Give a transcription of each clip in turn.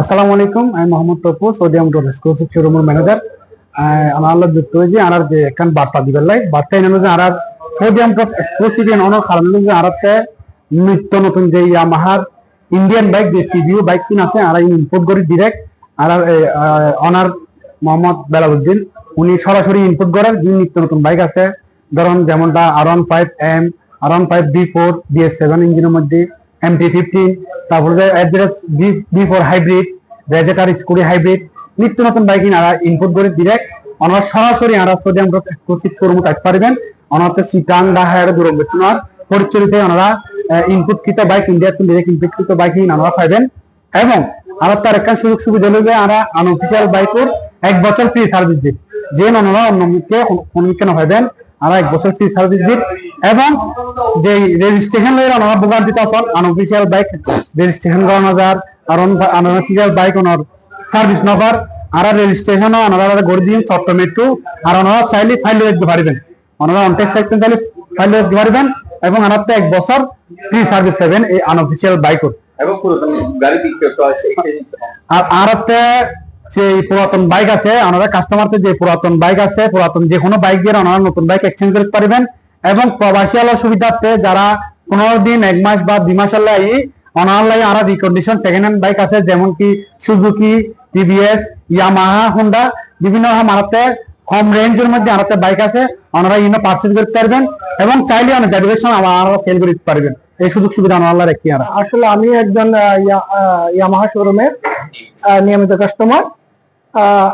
আসসালামু আলাইকুম, আমি Mohammad Tapu Saudi motor exclusive শোরুমের ম্যানেজার আমার আল্লাহ যুক্ত হয়েছে আর যে একখান বার্তা দিবার লাই। বার্তা এনে যে আর সৌদি মোটর এক্সক্লুসিভ এন অনার কারণ যে আরাতে নিত্য নতুন যে ইয়ামাহার ইন্ডিয়ান বাইক যে সিবিউ বাইক কিন আছে আর ইম্পোর্ট করি ডিরেক্ট আর অনার মোহাম্মদ বেলাউদ্দিন উনি সরাসরি ইনপুট করেন, যে নিত্য নতুন বাইক আছে। ধরুন যেমনটা R one five M R one five B four BS seven ইঞ্জিনের মধ্যে। এম টি ফিফটিন তারপরে অ্যাড্রেস বি ফোর হাইব্রিড রেজেটার স্কুটি হাইব্রিড নিত্য নতুন বাইক আরা ইনপুট করে ডিরেক্ট ওনারা সরাসরি আরা সৌদি আমরা এক্সক্লুসিভ শোরুম কাজ পারবেন। ওনাতে সিটাং ডাহার দূরবর্তী পরিচালিত ওনারা ইনপুট কৃত বাইক ইন্ডিয়া ডিরেক্ট ইনপুট কৃত বাইক ওনারা পাইবেন এবং আমার তার একটা সুযোগ সুবিধা হলো যে আমরা আনঅফিসিয়াল বাইকের এক বছর ফ্রি সার্ভিস দিই যে ওনারা অন্যকে সম্মুখীন হবেন আমরা এক বছর ফ্রি সার্ভিস দিই এবং যে রেজিস্ট্রেশন লয়ে ওনারা বোকার দিতে আসল আনঅফিসিয়াল বাইক রেজিস্ট্রেশন করানো যার আর আনঅফিসিয়াল বাইক ওনার সার্ভিস নবার আর রেজিস্ট্রেশন ওনারা করে দিন চট্ট মেট্রো আর ওনারা চাইলে ফাইল দিতে পারবেন। ওনারা অনটেক সাইকেল চাইলে ফাইল দিতে পারবেন এবং ওনার এক বছর ফ্রি সার্ভিস পাবেন এই আনঅফিসিয়াল গাড়ি হয়। আর আর যে পুরাতন বাইক আছে ওনারা কাস্টমারকে যে পুরাতন বাইক আছে পুরাতন যে কোনো বাইক দিয়ে ওনারা নতুন বাইক এক্সচেঞ্জ করতে পারবেন। এবং প্রবাসী আলো সুবিধার্থে যারা পনেরো দিন, এক মাস বা দুই মাস আল্লাহ অনলাইন আর রিকন্ডিশন সেকেন্ড হ্যান্ড বাইক আছে, যেমন কি সুজুকি টিভিএস ইয়ামাহা হোন্ডা বিভিন্ন রকম মারাতে কম রেঞ্জের মধ্যে আনাতে বাইক আছে। ওনারা ইনো পার্চেজ করতে পারবেন এবং চাইলে অনেক গ্রাজুয়েশন আমার সেল করতে পারবেন। এই সুযোগ সুবিধা আনার রাখি আসলে আমি একজন ইয়া- ইয়ামাহা শোরুমের নিয়মিত কাস্টমার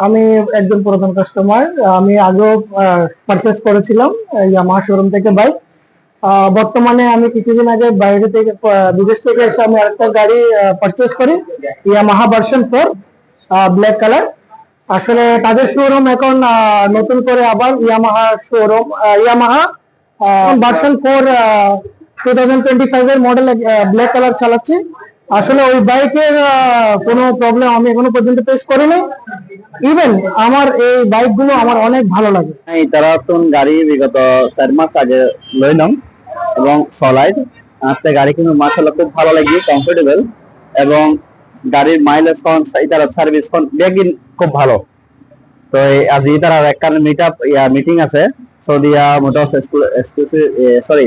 আমি একজন পুরাতন কাস্টমার আমি আগেও পারচেস করেছিলাম ইয়ামাহা শোরুম থেকে বাইক বর্তমানে আমি কিছুদিন আগে বাইরে থেকে বিদেশ থেকে এসে আমি আরেকটা গাড়ি পারচেস করি Yamaha version four black colour আসলে তাদের শোরুম এখন নতুন করে আবার Yamaha showroom Yamaha version four two thousand twenty five এর মডেল ব্ল্যাক কালার চালাচ্ছি। আসলে ওই বাইকের কোনো প্রবলেম আমি এখনও পর্যন্ত ফেস করিনি। ইভেন আমার এই বাইকগুলো আমার অনেক ভালো লাগে। এই তারা নতুন গাড়ি বিগত চার মাস আগে লইলাম এবং চলাই। আজকে গাড়ি কিন্তু মাসাল্লাহ খুব ভালো লাগে কমফোর্টেবল এবং গাড়ির মাইলেজ খন তারা সার্ভিস খন বেগিন খুব ভালো। তো আজি তারা একটা মিট আপ মিটিং আছে, সৌদিয়া এক্সক্লুসিভ সরি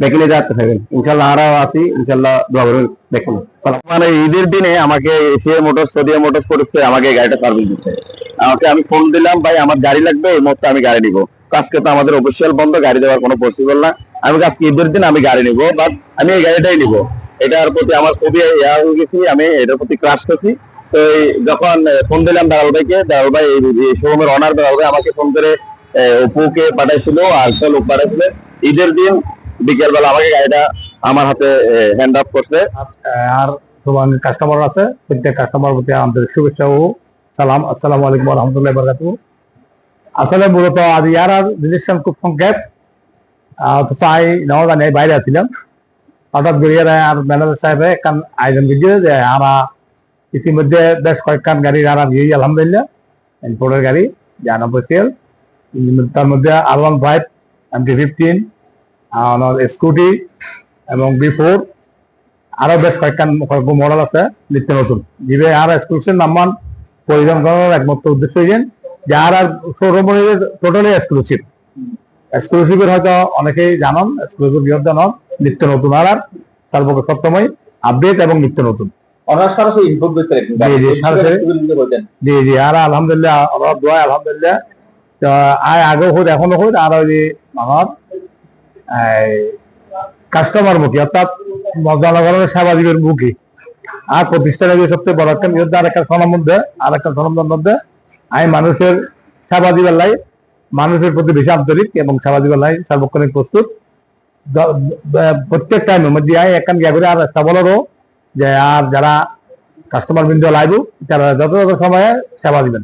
বেকিনে যাতে পাইবেন ইনশাল্লাহ আরও আছি ইনশাল্লাহ দোয়া করবেন। দেখুন মানে ঈদের দিনে আমাকে এশিয়া মোটরস, সোডিয়া মোটরস করেছে আমাকে গাড়িটা সার্ভিস দিচ্ছে আমাকে আমি ফোন দিলাম, ভাই, আমার গাড়ি লাগবে, এই মুহূর্তে আমি গাড়ি নিব। আজকে তো আমাদের অফিসিয়াল বন্ধ, গাড়ি দেওয়ার কোনো পসিবল না। আমি আজকে ঈদের দিন আমি গাড়ি নিব বাট আমি এই গাড়িটাই নিব। এটার প্রতি আমার খুবই ইয়া হয়ে গেছি, আমি এটার প্রতি ক্রাশ করছি। তো এই যখন ফোন দিলাম দালাল ভাইকে দালাল ভাই এই শোরুমের অনার দালাল ভাই আমাকে ফোন করে ওপোকে পাঠাইছিল, আর লোক পাঠাইছিল। ঈদের দিন বিকেল বেলা আমাকে গাড়িটা আমার হাতে হ্যান্ড আপ করছে। আর তোমার কাস্টমার আছে? প্রত্যেক কাস্টমার প্রতি আন্তরিক শুভেচ্ছা ও সালাম। আসসালামু আলাইকুম রহমতুল্লাহ বরকাতু আসলে মূলত আজ ইয়ার আর রিলেশন খুব সংক্ষেপ। অথচ আই জানি বাইরে আছিলাম। হঠাৎ গড়িয়ে আর ম্যানেজার সাহেব একখান আয়োজন দিয়েছে যে আমরা ইতিমধ্যে বেশ কয়েকখান গাড়ি আর গিয়ে আলহামদুলিল্লাহ। ইম্পোর্টের গাড়ি জানাব তেল। তার মধ্যে R one five M T fifteen scooty এবং বি ফোর। আরও বেশ কয়েকখান মডেল আছে নিত্য নতুন। জিবে আর এক্সক্লুসিভ নাম্বার পরিধান করার একমাত্র উদ্দেশ্য হইলেন যে আর আর শোরুম টোটালি এক্সক্লুসিভ এক্সক্লুসিভের হয়তো অনেকেই জানান এক্সক্লুসিভ বৃহৎ জানান নিত্য নতুন আর আর সর্বকে আপডেট এবং নিত্য নতুন। জি, জি, আর আলহামদুলিল্লাহ আমার দোয়া আলহামদুলিল্লাহ আয় আগেও হোক এখনও হোক আর ওই আমার কাস্টমার মুখী, অর্থাৎ জনগণের সেবা দিবের মুখী। আর প্রতিষ্ঠানের যে সবচেয়ে বড় একটা বিরুদ্ধে আর একটা সনম মধ্যে আর একটা সনমের মধ্যে, আমি মানুষের সেবা দিবার লাই মানুষের প্রতি বেশি আন্তরিক এবং সেবা দিবার লাই সার্বক্ষণিক প্রস্তুত। প্রত্যেক টাইমের মধ্যে আই একখান গিয়া করে আর একটা বলারও যে আর যারা কাস্টমার বিন্দু লাইব, তারা যত যত সময়ে সেবা দিবেন।